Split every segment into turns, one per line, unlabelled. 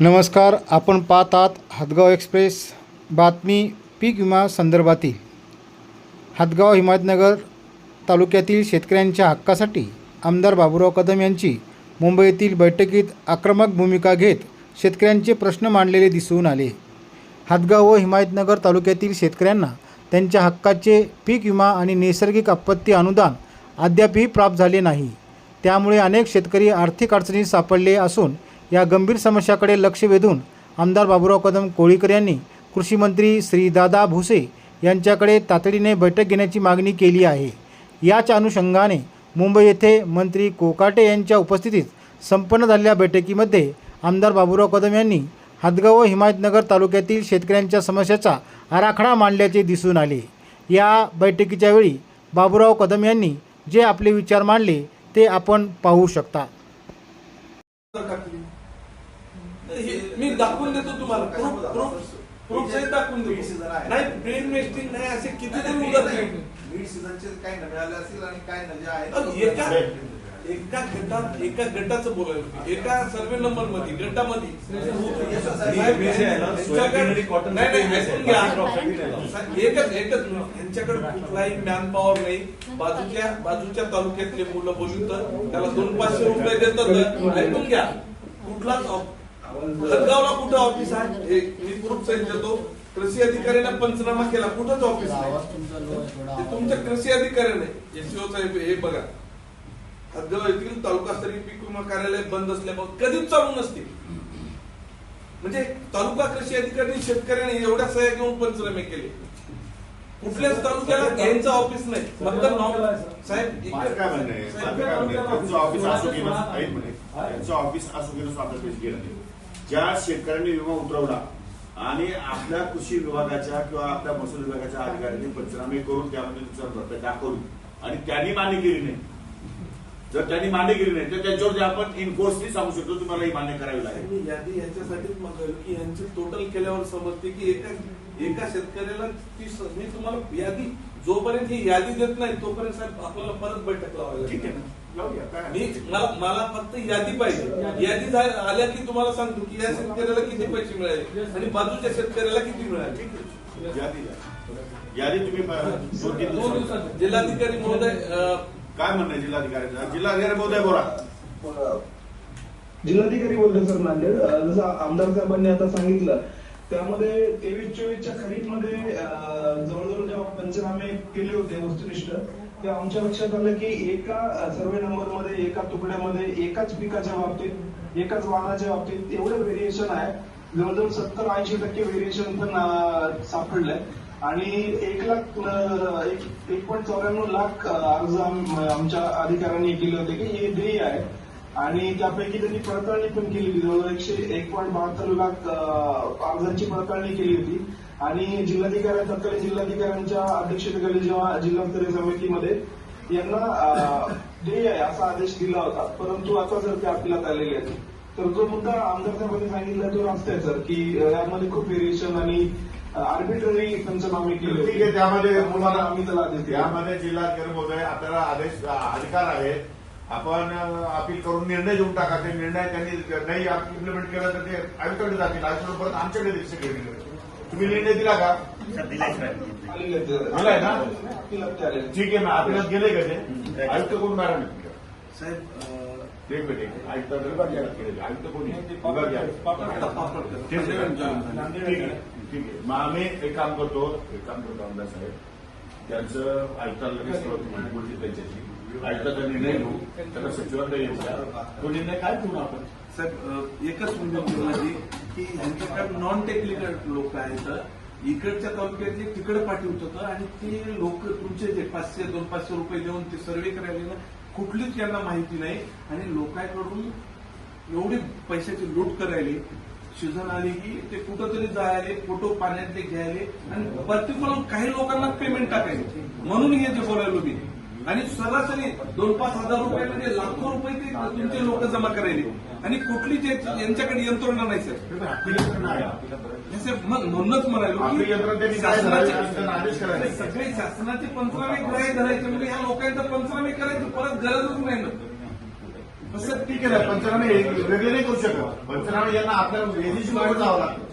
नमस्कार आपण पाहत आहात हातगाव एक्सप्रेस. बातमी पीक विमा संदर्भातील. हातगाव हिमायतनगर तालुक्यातील शेतकऱ्यांच्या हक्कासाठी आमदार बाबूराव कदम यांची मुंबईतील बैठकीत आक्रमक भूमिका घेत शेतकऱ्यांचे प्रश्न मांडलेले दिसून आले. हातगाव व हिमायतनगर तालुक्यातील शेतकऱ्यांना त्यांच्या हक्काचे पीक विमा आणि नैसर्गिक आपत्ती अनुदान अद्यापही प्राप्त झाले नाही. त्यामुळे अनेक शेतकरी आर्थिक अडचणीत सापडले असून या गंभीर समस्याकडे लक्ष वेधून आमदार बाबुराव कदम कोळीकर यांनी कृषी मंत्री श्री दादा भुसे यांच्याकडे तातडीने बैठक घेण्याची मागणी केली आहे. याच अनुषंगाने मुंबई येथे मंत्री कोकाटे यांच्या उपस्थितीत संपन्न झालेल्या बैठकीमध्ये आमदार बाबुराव कदम यांनी हदगाव व हिमायतनगर तालुक्यातील शेतकऱ्यांच्या समस्याचा आराखडा मांडल्याचे दिसून आले. या बैठकीच्या वेळी बाबुराव कदम यांनी जे आपले विचार मांडले ते आपण पाहू शकता.
मी दाखवून देतो तुम्हाला. प्रूफ प्रूफ प्रूफ सहित दाखवून देतो. नाही ब्रेन वेस्टिंग नाही असे कितीतरी उदाहरण
मिड सीझनचे काही न मिळाले असतील आणि काही न जे आहे
एका एका गटात एका गटाचं बोलायला एका सर्वे नंबरमध्ये गटामध्ये एकच एकच. यांच्याकडे कुठलाही मॅन पॉवर नाही. बाजूच्या बाजूच्या तालुक्यातले मुलं बोलून तर त्याला दोन पाचशे रुपये देतात. ऐकून घ्या. कुठलाच हदगावला कुठं ऑफिस आहे? हे मी प्रूफ सहित देतो. कृषी अधिकाऱ्याने पंचनामा केला. कुठंच ऑफिस नाही. ते तुमच्या कृषी अधिकाऱ्याने. एसओ साहेब हे बघा. हदगाव येथील तालुकास्तरीय पीक विमा कार्यालय बंद असल्यामुळे कधीच चालू नसते म्हणजे तालुका कृषी अधिकारी शेतकऱ्याने एवढ्या सह्या घेऊन पंचनामे केले. कुठल्याच तालुक्याला यांचं ऑफिस नाही. फक्त नाव साहेब
माझं काय म्हणणं आहे आहे ऑफिस असो की नसो ऐक म्हणे. त्यांचं ऑफिस असो गेलं. ज्या शेतकऱ्यांनी विमा उतरवला आणि आपल्या कृषी विभागाच्या किंवा आपल्या महसूल विभागाच्या अधिकाऱ्यांनी पंचनामे करून त्यामध्ये नुकसान भरपाई दाखवली. आणि त्यांनी मान्य केली नाही. जर त्यांनी मान्य केली नाही तर त्यांच्यावरती आपण इनकोर्सनी सांगू शकतो तुम्हाला ही मान्य करावी लागेल.
यादी याच्यासाठीच म्हणतोय की यांचे टोटल केल्यावर समजते की एका एका शेतकऱ्याला ती मी तुम्हाला यादी जोपर्यंत ही यादी देत नाही तोपर्यंत साहेब आपल्याला परत बैठक लावायला
ठीक आहे
मी मला मला फक्त यादी पाहिजे. यादी आल्या की तुम्हाला सांगतो की या शेतकऱ्याला किती पैसे मिळाले आणि बाजूच्या शेतकऱ्याला किती मिळाले?
यादी तुम्ही दोन दिवसात.
जिल्हाधिकारी महोदय
काय म्हणणं आहे जिल्हाधिकाऱ्यांचं जिल्हाधिकारी महोदय बोला.
जिल्हाधिकारी बोलले सर नांदेड. जसं आमदार साहेबांनी आता सांगितलं त्यामध्ये तेवीस चोवीसच्या खरीपमध्ये जवळजवळ जेव्हा पंचनामे केले होते वस्तुनिष्ठ ते आमच्या लक्षात आलं की एका सर्वे नंबरमध्ये एका तुकड्यामध्ये एकाच पिकाच्या बाबतीत एकाच वाहनाच्या बाबतीत एवढं व्हेरिएशन आहे. जवळजवळ सत्तर ऐंशी टक्के व्हेरिएशन पण सापडलंय. आणि एक लाख एक पॉईंट चौऱ्याण्णव लाख अर्ज आमच्या अधिकाऱ्यांनी केले होते की हे ध्येय आहे. आणि त्यापैकी त्यांनी पडताळणी पण केली जवळजवळ एकशे एक पॉईंट बहात्तर लाख अर्जांची पडताळणी केली होती आणि जिल्हाधिकारी तत्कालीन जिल्हाधिकाऱ्यांच्या अध्यक्षतेखाली जेव्हा जिल्हास्तरीय समितीमध्ये यांना ध्येय आहे असा आदेश दिला होता परंतु आता जर ते अपिलात आलेले आहेत तर जो मुद्दा आमदार साहेबांनी सांगितला तो रास्त आहे सर की यामध्ये खूप व्हेरिएशन आणि आर्बिट्ररी पंचनामे केले होते.
ठीक आहे त्यामध्ये
आम्ही त्याला आदेश.
त्यामध्ये जिल्हाधिकारी महोदय आपल्याला आदेश अधिकार आहे आपण अपील करून निर्णय देऊन टाका. ते निर्णय त्यांनी नाही इम्प्लिमेंट केला तर ते आयुक्ताकडे जातील. आयुक्त परत आमच्याकडे देखील घेतले तुम्ही निर्णय दिला का. दिलाय ना? ठीक आहे ना? आपल्याला गेले का ते? आयुक्त कोण मॅडम?
साहेब
एक मिनिट. आयुक्त आयुक्त कोणी ठीक आहे. ठीक आहे. मग आम्ही एक काम करतो एक काम करतो आमदार साहेब. त्यांचं आयुक्ताला लगेच बोलते आयुक्ताचा निर्णय घेऊ. त्याला सचिवांना येऊ तो निर्णय काय घेऊन आपण?
साहेब एकच म्हणजे माझी की ह्यांच्याकडे नॉन टेक्निकल लोक आहेत. इकडच्या तालुक्यातले तिकडे पाठवत आणि ते लोक तुमचे जे पाचशे दोन पाचशे रुपये देऊन ते सर्वे करायला ना कुठलीच त्यांना माहिती नाही. आणि लोकांकडून एवढी पैशाची लूट करायली सीझन आली की ते कुठंतरी जायले फोटो पाण्यातले घ्यायले आणि पर्टिक्युलर काही लोकांना पेमेंट टाकायचे. म्हणून हे जे बोलायलो मी. आणि सरासरी दोन पाच हजार रुपये म्हणजे लाखो रुपये ते तुमचे लोक जमा करायले आणि कुठली यांच्याकडे यंत्रणा नाही सर मग म्हणूनच म्हणालो शासनाचे-
करायचं? करायचे.
सगळे शासनाचे पंचनामे ग्राह्य धरायचे म्हणजे ह्या लोकांचा पंचनामे करायची परत गरजच नाही ना
तसं ठीक आहे ना पंचनामे वेगळे नाही करू शकत पंचनामे यांना आपल्या एजन्सी बरोबर जावं लागतं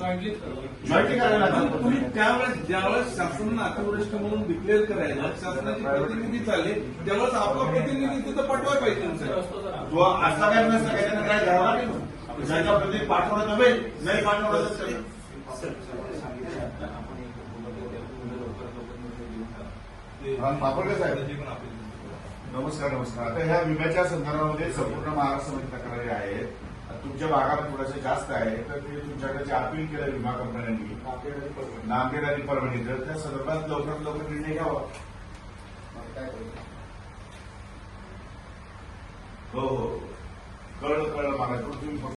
जॉईंटली करायला लागतं
तुम्ही त्यावेळेस ज्यावेळेस शासनानं अतिवृष्टी म्हणून डिक्लेअर करायला शासनाचे प्रतिनिधी चालले त्यावेळेस आपला प्रतिनिधी तिथं पाठवायला पाहिजे.
तो असला काय नसला काय त्यांना काय घ्यावं लागेल. ज्याच्या प्रति पाठवणं नव्हे नाही पाठवणं तर. हा, पापडकर साहेब नमस्कार नमस्कार. आता ह्या विम्याच्या संदर्भामध्ये संपूर्ण महाराष्ट्रामध्ये तक्रारी आहेत. तुमच्या भागात थोडंसं जास्त आहे तर ते तुमच्याकडे जे अपील केलं विमा कंपन्यांनी नांदेड आणि परभणी. तर त्या संदर्भात लवकरात लवकर निर्णय घ्यावा. हो हो. कळलं कळलं मला. तुम्ही